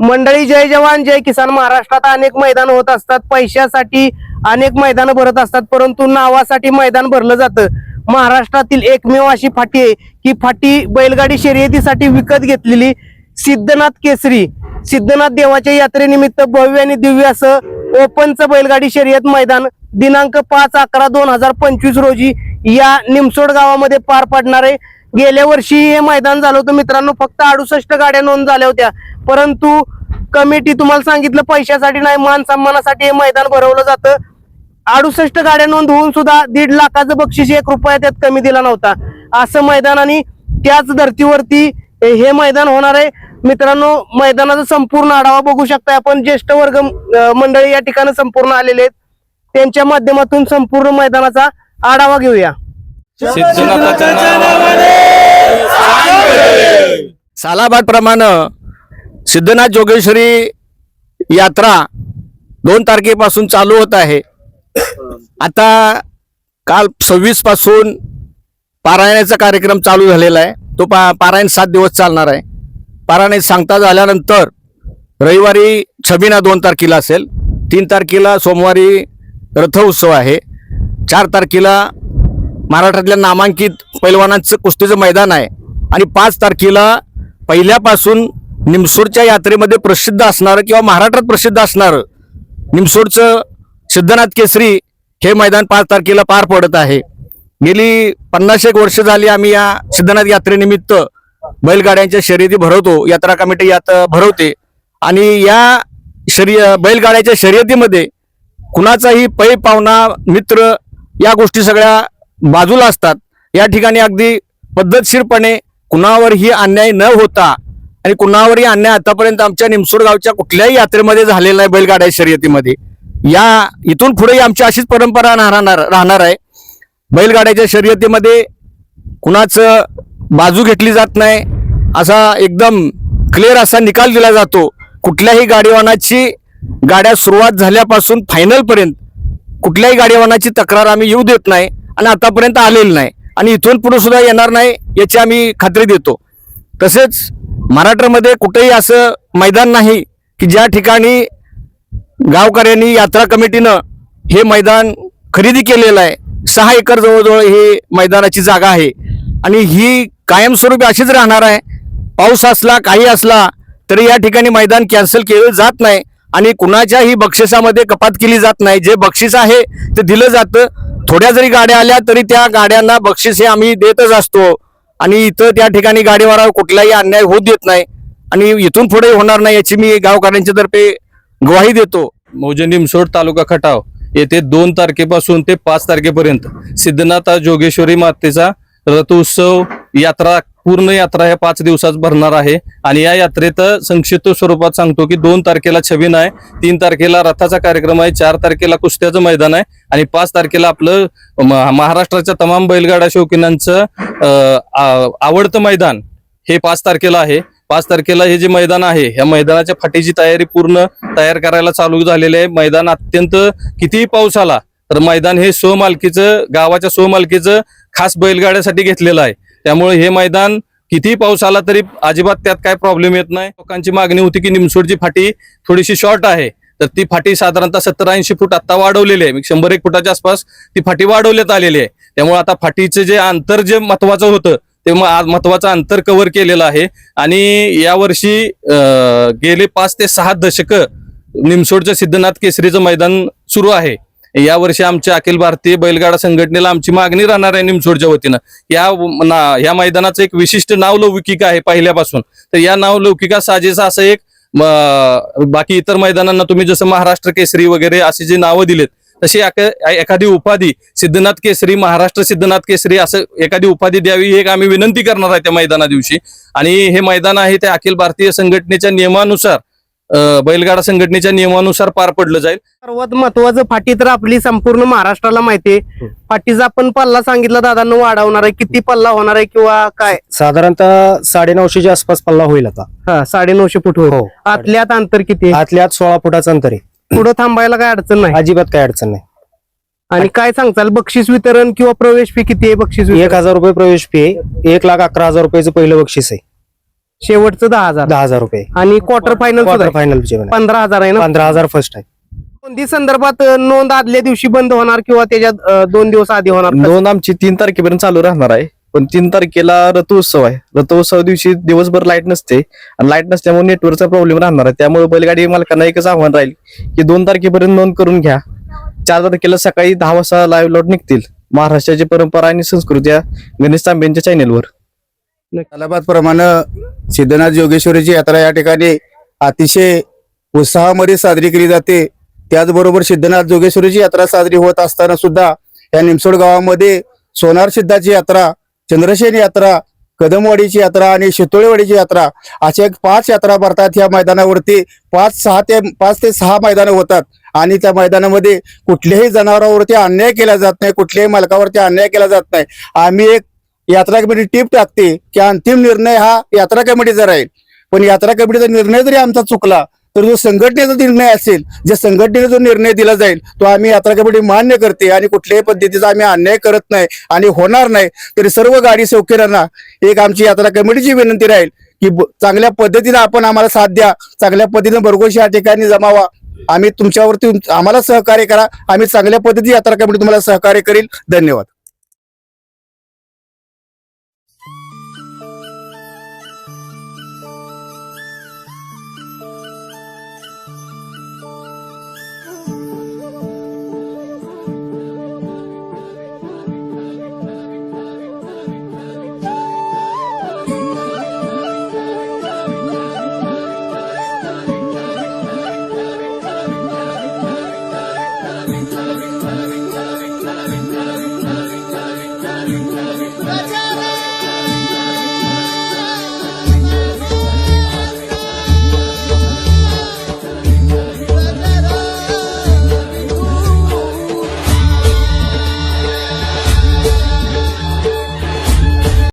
मंडळी जय जवान जय किसान. महाराष्ट्रात अनेक मैदान होत असतात. पैशासाठी अनेक मैदान भरत असतात परंतु नावासाठी मैदान भरलं जातं. महाराष्ट्रातील एकमेव अशी फाटी आहे की फाटी बैलगाडी शर्यतीसाठी विकत घेतलेली सिद्धनाथ केसरी. सिद्धनाथ देवाच्या यात्रेनिमित्त भव्य आणि दिव्य असं ओपनचं बैलगाडी शर्यत मैदान दिनांक पाच अकरा दोन हजार पंचवीस रोजी या निमसोड गावामध्ये पार पडणार आहे. गेल्या वर्षी हे मैदान झालं होतं. मित्रांनो फक्त अडुसष्ट गाड्या नोंद झाल्या होत्या. परंतु कमिटी तुम्हाला सांगितलं पैशासाठी नाही मान सन्मानासाठी हे मैदान भरवलं जातं. अडुसष्ट गाड्या नोंद होऊन सुद्धा दीड लाखाचं बक्षीस एक रुपया त्यात कमी दिला नव्हता. असं मैदान आणि त्याच धर्तीवरती हे मैदान होणार आहे. मित्रांनो मैदानाचा संपूर्ण आढावा बघू शकता आपण. ज्येष्ठ वर्ग मंडळी या ठिकाणी संपूर्ण आलेले आहेत. त्यांच्या माध्यमातून संपूर्ण मैदानाचा आढावा घेऊया. सिद्धनाथाच्या नावाने. सालाबाद प्रमाणे सिद्धनाथ जोगेश्वरी यात्रा दोन तारखेपासून चालू होत आहे. आता काल सव्वीसपासून पारायणाचा कार्यक्रम चालू झालेला आहे. तो पा पारायण सात दिवस चालणार आहे. पारायण सांगता झाल्यानंतर रविवारी छबिना दोन तारखेला असेल. तीन तारखेला सोमवारी रथ उत्सव आहे. चार तारखेला महाराष्ट्रातल्या नामांकित पैलवानांचं कुस्तीचं मैदान आहे. आणि पाच तारखेला पहिल्यापासून निमसोडच्या यात्रेमध्ये प्रसिद्ध असणारं किंवा महाराष्ट्रात प्रसिद्ध असणारं निमसोडचं सिद्धनाथ केसरी हे मैदान पाच तारखेला पार पडत आहे. गेली पन्नास एक वर्ष झाली आम्ही या सिद्धनाथ यात्रेनिमित्त बैलगाड्यांच्या शर्यती भरवतो यात्रा कमिटी यात भरवते आणि या शर्य बैलगाड्याच्या शर्यतीमध्ये कुणाचाही पै पाहुणा मित्र या गोष्टी सगळ्या बाजूला असतात. या ठिकाणी अगदी पद्धतशीरपणे कुणावरही अन्याय न होता आणि कुणावरही अन्याय आतापर्यंत आमच्या निमसूर गावच्या कुठल्याही यात्रेमध्ये झालेला नाही बैलगाड्या शर्यतीमध्ये. या इथून पुढेही आमची अशीच परंपरा राहणार राहणार आहे. बैलगाड्याच्या शर्यतीमध्ये कुणाचं बाजू घेतली जात नाही असा एकदम क्लिअर असा निकाल दिला जातो. कुठल्याही गाडीवानाची गाड्या सुरुवात झाल्यापासून फायनलपर्यंत कुठल्याही गाडीवानाची तक्रार आम्ही येऊ देत नाही आणि आतापर्यंत आलेली नाही. आणि इथून पुढे सुद्धा येणार नाही याची आम्ही खात्री देतो. तसेच महाराष्ट्रामध्ये कुठेही असं मैदान नाही की ज्या ठिकाणी गावकऱ्यांनी यात्रा कमिटीनं हे मैदान खरेदी केलेलं आहे. सहा एकर जवळजवळ हे मैदानाची जागा आहे. आणि ही कायमस्वरूपी अशीच राहणार आहे. पाऊस असला काही असला तरी या ठिकाणी मैदान कॅन्सल केलं जात नाही. आणि कुणाच्याही बक्षिसामध्ये कपात केली जात नाही. जे बक्षीस आहे ते दिलं जातं. थोड्या जरी गाड्या आल्या तरी त्या गाड्यांना बक्षीस हे आम्ही देतच असतो. आणि इथं त्या ठिकाणी गाडीवारावर कुठलाही अन्याय होऊ देत नाही. आणि इथून पुढे होणार नाही याची मी गावकऱ्यांच्या तर्फे ग्वाही देतो. मौजे निमसोड तालुका खटाव येथे दोन तारखेपासून ते पाच तारखेपर्यंत सिद्धनाथ जोगेश्वरी मातेचा रथोत्सव यात्रा पूर्ण यात्रा ह्या पाच दिवसात भरणार आहे. आणि या यात्रेत संक्षिप्त स्वरूपात सांगतो की दोन तारखेला छबीन आहे तीन तारखेला रथाचा कार्यक्रम आहे चार तारखेला कुस्त्याचं मैदान आहे आणि पाच तारखेला आपलं महाराष्ट्राच्या तमाम बैलगाडा शौकीनांचं आवडतं मैदान हे पाच तारखेला आहे. पाच तारखेला हे जे मैदान आहे या मैदानाच्या फाटीची तयारी पूर्ण तयार करायला चालू झालेली आहे. मैदान अत्यंत कितीही पाऊस आला तर मैदान हे स्वमालकीचं गावाच्या स्वमालकीचं खास बैलगाड्यासाठी घेतलेलं आहे. त्यामुळे हे मैदान कितीही पाऊस आला तरी अजिबात त्यात काय प्रॉब्लेम येत नाही. लोकांची मागणी होती की निमसोडची फाटी थोडीशी शॉर्ट आहे. तर ती फाटी साधारणतः सत्तर ऐंशी फूट आता वाढवलेली आहे. शंभर एक फुटाच्या आसपास ती फाटी वाढवण्यात आलेली आहे. त्यामुळे आता फाटीचं जे अंतर जे महत्वाचं होतं ते महत्वाचं अंतर कव्हर केलेलं आहे. आणि यावर्षी गेले पाच ते सहा दशक निमसोडचं सिद्धनाथ केसरीचं मैदान सुरू आहे. यावर्षी आमच्या अखिल भारतीय बैलगाडा संघटनेला आमची मागणी राहणार आहे निमसोडच्या वतीनं. या ना- या मैदानाचं एक विशिष्ट नावलौकिक आहे पहिल्यापासून. तर या नावलौकिका साजेसा असं एक बाकी इतर मैदानांना तुम्ही जसं महाराष्ट्र केसरी वगैरे अशी जी नावं दिलेत तशी एखादी उपाधी सिद्धनाथ केसरी महाराष्ट्र सिद्धनाथ केसरी असं एखादी उपाधी द्यावी हे एक आम्ही विनंती करणार आहे त्या मैदाना दिवशी. आणि हे मैदान आहे ते अखिल भारतीय संघटनेच्या नियमानुसार बैलगाडा संघटनेच्या नियमानुसार पार पडलं जाईल. सर्वात महत्वाचं फाटी तर आपली संपूर्ण महाराष्ट्राला माहिती आहे. फाटीचा आपण पल्ला सांगितला दादांना वाढवणार आहे. किती पल्ला होणार आहे किंवा काय? साधारणतः साडेनऊशेच्या आसपास पल्ला होईल आता. हा साडे नऊशे फूट होईल. हो. आतल्यात अंतर किती आहे? आतल्या आत सोळा फुटाचं अंतर आहे. पुढे थांबायला काय अडचण नाही. अजिबात काय अडचण नाही. आणि काय सांगचाल बक्षीस वितरण किंवा प्रवेश फी किती आहे बक्षीस एक हजार रुपये प्रवेश फी आहे. एक लाख अकरा हजार रुपयाचं पहिलं बक्षीस आहे. शेवटचं दहा हजार. दहा हजार रुपये. आणि क्वार्टर फायनल क्वार्टर आहे. पंधरा हजार आहे ना? पंधरा हजार फर्स्ट आहे. नोंदी संदर्भात अ, नोंद आदल्या दिवशी बंद होणार किंवा त्याच्यात अ, दोन दिवस आधी होणार? नोंद आमची तीन तारखेपर्यंत चालू राहणार आहे. पण तीन तारखेला रथोत्सव आहे. रथोत्सव दिवशी दिवसभर लाइट नसते. आणि लाइट नसल्यामुळे नेटवर्कचा प्रॉब्लेम राहणार आहे. त्यामुळे बैलगाडी मालकांना एकच आव्हान राहील की दोन तारखेपर्यंत नोंद करून घ्या. चार तारखेला सकाळी दहा वाजता लाईव्ह लॉट निघतील. महाराष्ट्राची परंपरा आणि संस्कृती या गणेश तांबेंच्या चॅनेलवर तालाबाद प्रमाणे सिद्धनाथ जोगेश्वरीची यात्रा या ठिकाणी अतिशय उत्साहामध्ये साजरी केली जाते. त्याचबरोबर सिद्धनाथ जोगेश्वरीची यात्रा साजरी होत असताना सुद्धा या निमसोड गावामध्ये सोनार सिद्धाची यात्रा चंद्रसेन यात्रा कदमवाडीची यात्रा आणि शितोळेवाडीची यात्रा अशा एक पाच यात्रा भरतात. या मैदानावरती पाच सहा ते पाच ते सहा मैदानं होतात आणि त्या मैदानामध्ये कुठल्याही जनावरांवरती अन्याय केला जात नाही कुठल्याही मालकावरती अन्याय केला जात नाही. आम्ही एक यात्रा कमिटी टीप टाकते की अंतिम निर्णय हा यात्रा कमिटीचा राहील. पण यात्रा कमिटीचा निर्णय जरी आमचा चुकला तर जो संघटनेचा निर्णय असेल जे संघटनेने जो निर्णय दिला जाईल तो आम्ही यात्रा कमिटी मान्य करते आणि कुठल्याही पद्धतीचा आम्ही अन्याय करत नाही आणि होणार नाही तरी सर्व गाडी सौकर्यांना एक आमची यात्रा कमिटीची विनंती राहील की ब- चांगल्या पद्धतीने आपण आम्हाला साथ द्या चांगल्या पद्धतीने भरघोस या ठिकाणी जमावा. आम्ही तुमच्यावरती आम्हाला सहकार्य करा आम्ही चांगल्या पद्धतीने यात्रा कमिटी तुम्हाला सहकार्य करील. धन्यवाद.